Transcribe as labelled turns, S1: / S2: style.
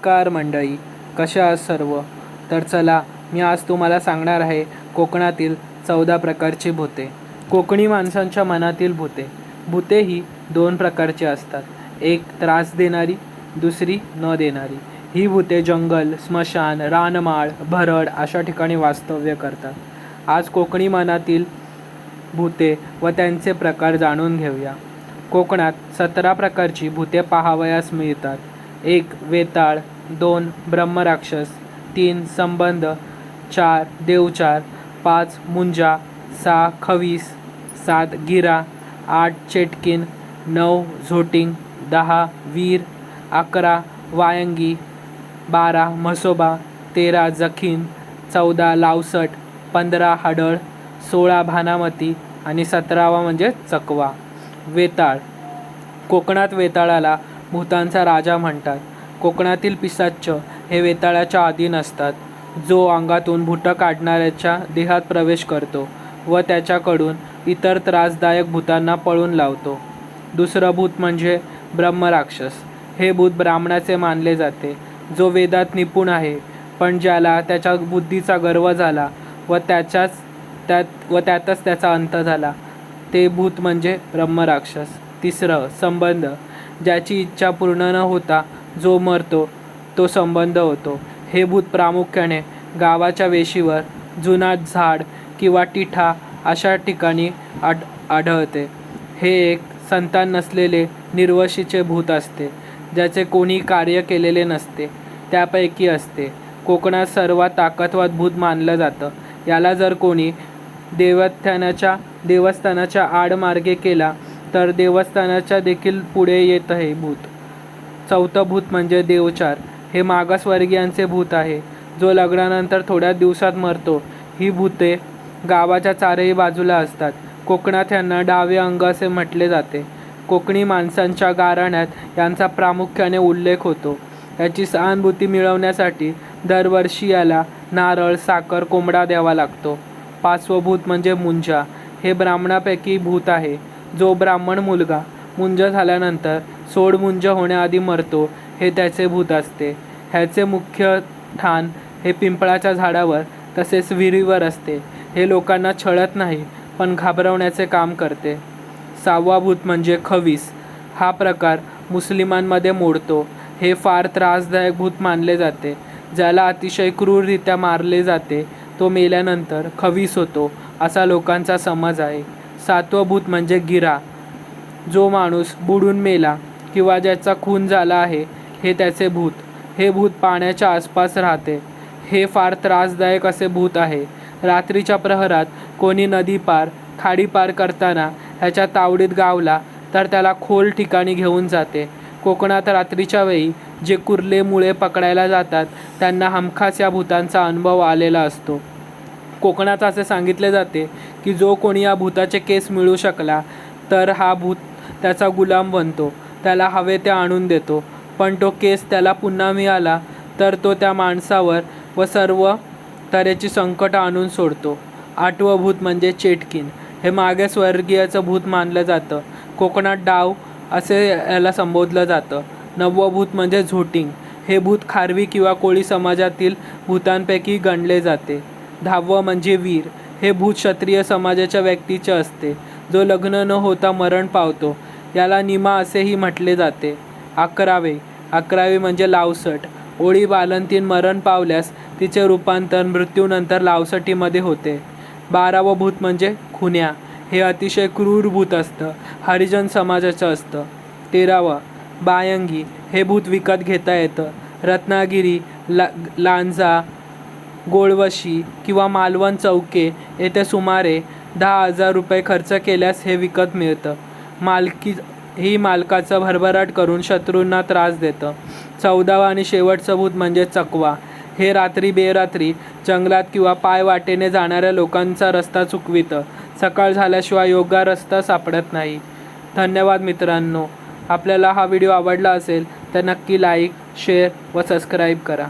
S1: नमस्कार मंडळी कशा आहात सर्व? तर चला मी आज तुम्हाला सांगणार आहे कोकणातील चौदा प्रकारची भूते. कोकणी माणसांच्या मनातील भूते. भूते ही दोन प्रकारची असतात. एक त्रास देणारी दुसरी न देणारी. ही भूते जंगल स्मशान रानमाळ भरड अशा ठिकाणी वास्तव्य करतात. आज कोकणी मनातील भूते व त्यांचे प्रकार जाणून घेऊया. कोकणात सतरा प्रकारची भूते पाहावयास मिळतात. एक वेताळ. दोन ब्रह्मराक्षस. तीन संबंध. चार देवचार. पाच मुंजा. सहा खवीस. सात गिरा. आठ चेटकिन. नऊ झोटिंग. दहा वीर. अकरा वायंगी. बारा म्हसोबा. तेरा जखीन. चौदा लावसट. पंधरा हडळ. सोळा भानामती. आणि सतरावा म्हणजे चकवा. वेताळ. कोकणात वेताळाला भूतांचा राजा म्हणतात कोकणातील पिसाच्च हे वेताळाच्या अधीन असतात. जो अंगातून भुटं काढणाऱ्याच्या देहात प्रवेश करतो व त्याच्याकडून इतर त्रासदायक भूतांना पळून लावतो. दुसरं भूत म्हणजे ब्रह्मराक्षस. हे भूत ब्राह्मणाचे मानले जाते. जो वेदात निपुण आहे पण ज्याला त्याच्या बुद्धीचा गर्व झाला व त्याच्याच त्यात व त्यातच त्याचा अंत झाला ते भूत म्हणजे ब्रह्मराक्षस. तिसरं संबंध ज्याची इच्छा पूर्ण न होता जो मरतो तो संबंध होतो. हे भूत प्रामुख्याने गावाच्या वेशीवर जुना झाड किंवा टिठा अशा ठिकाणी आढ आढळते. हे एक संतान नसलेले निर्वशीचे भूत असते ज्याचे कोणी कार्य केलेले नसते त्यापैकी असते. कोकणात सर्वात ताकदवाद भूत मानलं जातं. याला जर कोणी देवस्थानाच्या देवस्थानाच्या आडमार्गे केला तर देवस्थानाच्या देखील पुढे येत आहे भूत. चौथं भूत म्हणजे देवचार. हे मागासवर्गीयांचे भूत आहे. जो लग्नानंतर थोड्या दिवसात मरतो. ही भूते गावाच्या चारही बाजूला असतात. कोकणात यांना डावे अंग असे म्हटले जाते. कोकणी माणसांच्या गाराण्यात यांचा प्रामुख्याने उल्लेख होतो. याची सहानुभूती मिळवण्यासाठी दरवर्षी याला नारळ साखर कोंबडा द्यावा लागतो. पाचवं भूत म्हणजे मुंजा. हे ब्राह्मणापैकी भूत आहे. जो ब्राह्मण मुलगा मुंज झाल्यानंतर सोड मुंज होण्याआधी मरतो हे त्याचे भूत असते. ह्याचे मुख्य ठाण हे पिंपळाच्या झाडावर तसेच विहिरीवर असते. हे लोकांना छळत नाही पण घाबरवण्याचे काम करते. सहावा भूत म्हणजे खवीस. हा प्रकार मुस्लिमांमध्ये मोडतो. हे फार त्रासदायक भूत मानले जाते. ज्याला अतिशय क्रूररित्या मारले जाते तो मेल्यानंतर खवीस होतो असा लोकांचा समज आहे. सातवं भूत म्हणजे गिरा. जो माणूस बुडून मेला किंवा ज्याचा खून झाला आहे हे त्याचे भूत. हे भूत पाण्याच्या आसपास राहते. हे फार त्रासदायक असे भूत आहे. रात्रीच्या प्रहरात कोणी नदी पार खाडी पार करताना ह्याच्या तावडीत गावला तर त्याला खोल ठिकाणी घेऊन जाते. कोकणात रात्रीच्या वेळी जे कुर्ले मुळे पकडायला जातात त्यांना हमखास या भूतांचा अनुभव आलेला असतो. कोकणात असे सांगितले जाते की जो कोणी या भूताचे केस मिळू शकला तर हा भूत त्याचा गुलाम बनतो. त्याला हवे ते आणून देतो. पण तो केस त्याला पुन्हा मिळाला तर तो त्या माणसावर व सर्व तऱ्हेची संकट आणून सोडतो. आठवं भूत म्हणजे चेटकीन. हे मागे स्वर्गीयाचं भूत मानलं जातं. कोकणात डाव असे याला संबोधलं जातं. नववं भूत म्हणजे झोटिंग. हे भूत खारवी किंवा कोळी समाजातील भूतांपैकी गणले जाते. दहावं म्हणजे वीर. हे भूत क्षत्रिय समाजाच्या व्यक्तीचे असते. जो लग्न न होता मरण पावतो. याला निमा असेही म्हटले जाते. अकरावे. अकरावे म्हणजे लावसट. ओळी बालंतीन मरण पावल्यास तिचे रूपांतर मृत्यूनंतर लावसटीमध्ये होते. बारावं भूत म्हणजे खुन्या. हे अतिशय क्रूर भूत असतं. हरिजन समाजाचं असतं. तेरावं. बायंगी. हे भूत विकत घेता येतं. रत्नागिरी ला लांजा गोळवशी किंवा मालवण चौके येथे सुमारे दहा हजार रुपये खर्च केल्यास हे विकत मिळतं. मालकी ही मालकाचं भरभराट करून शत्रूंना त्रास देतं. चौदावा आणि शेवटचं भूत म्हणजे चकवा. हे रात्री बेरात्री जंगलात किंवा पाय वाटेने जाणाऱ्या लोकांचा रस्ता चुकवितं. सकाळ झाल्याशिवाय योग्य रस्ता सापडत नाही. धन्यवाद मित्रांनो. आपल्याला हा व्हिडिओ आवडला असेल तर नक्की लाईक शेअर व सबस्क्राईब करा.